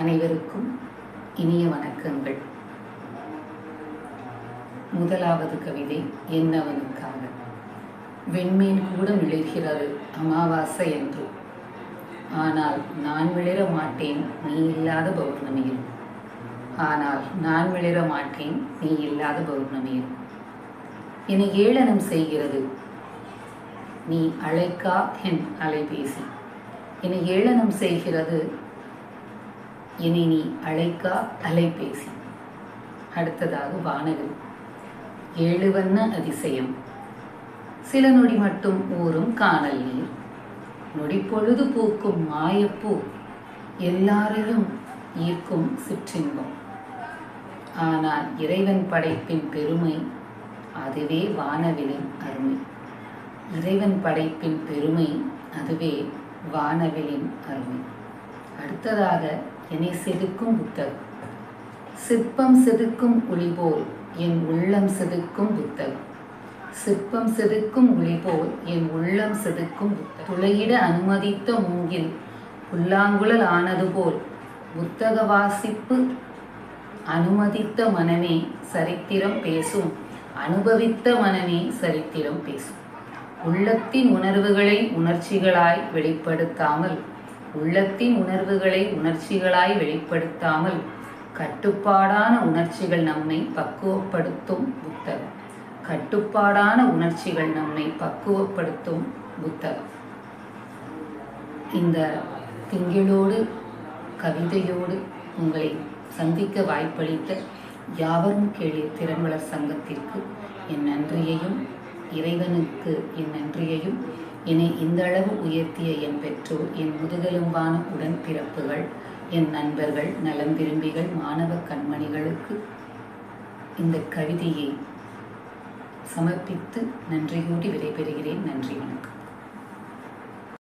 அனைவருக்கும் இனிய வணக்கங்கள். முதலாவது கவிதை என்னவனுக்காக. வெண்மீன் கூட மிளிர்கிறது அமாவாசை என்று. ஆனால் நான் மிளிர மாட்டேன் நீ இல்லாத பௌர்ணமியில். ஆனால் நான் மிளிர மாட்டேன் நீ இல்லாத பௌர்ணமியில். என்னை ஏளனம் செய்கிறது. நீ அழைக்கா என் அலைபேசி. என்னை ஏளனம் செய்கிறது இனி நீ அழைக்கா அலைபேசி. அடுத்ததாக வானவில். ஏழு வண்ண அதிசயம். சில நொடி மட்டும் ஊறும் காணல் நீர். நொடி பொழுது பூக்கும் மாயப்பூ. எல்லாரையும் ஈர்க்கும் சிற்றின்பம். ஆனால் இறைவன் படைப்பின் பெருமை அதுவே வானவிலின் அருமை. இறைவன் படைப்பின் பெருமை அதுவே வானவிலின் அருமை. அடுத்ததாக என்னை செதுக்கும் புத்தகம் சிற்பம் செதுக்கும் ஒளிபோல் என் உள்ளம் செதுக்கும் புத்தகம் சிற்பம் செதுக்கும் ஒளிபோல் என் உள்ளம் செதுக்கும் புத்தகம் துளையிட அனுமதித்த மூங்கில் புல்லாங்குழல் ஆனது போல் புத்தக வாசிப்பு அனுமதித்த மனமே சரித்திரம் பேசும். அனுபவித்த மனமே சரித்திரம் பேசும். உள்ளத்தின் உணர்வுகளை உணர்ச்சிகளாய் வெளிப்படுத்தாமல் உள்ளத்தின் உணர்வுகளை உணர்ச்சிகளாய் வெளிப்படுத்தாமல் கட்டுப்பாடான உணர்ச்சிகள் நம்மை பக்குவப்படுத்தும் புத்தகம். கட்டுப்பாடான உணர்ச்சிகள் நம்மை பக்குவப்படுத்தும் புத்தகம். இந்த திங்களோடு கவிதையோடு உங்களை சந்திக்க வாய்ப்பளித்த யாவரும் கேளு திறன்வளர் சங்கத்திற்கு என் நன்றியையும் இறைவனுக்கு என் நன்றியையும் என்னை இந்த அளவு உயர்த்திய என் பெற்றோர் என் முதுகெலும்பான உடன்பிறப்புகள் என் நண்பர்கள் நலம் விரும்பிகள் மாணவ கண்மணிகளுக்கு இந்த கவிதையை சமர்ப்பித்து நன்றி கூடி விடைபெறுகிறேன். நன்றி வணக்கம்.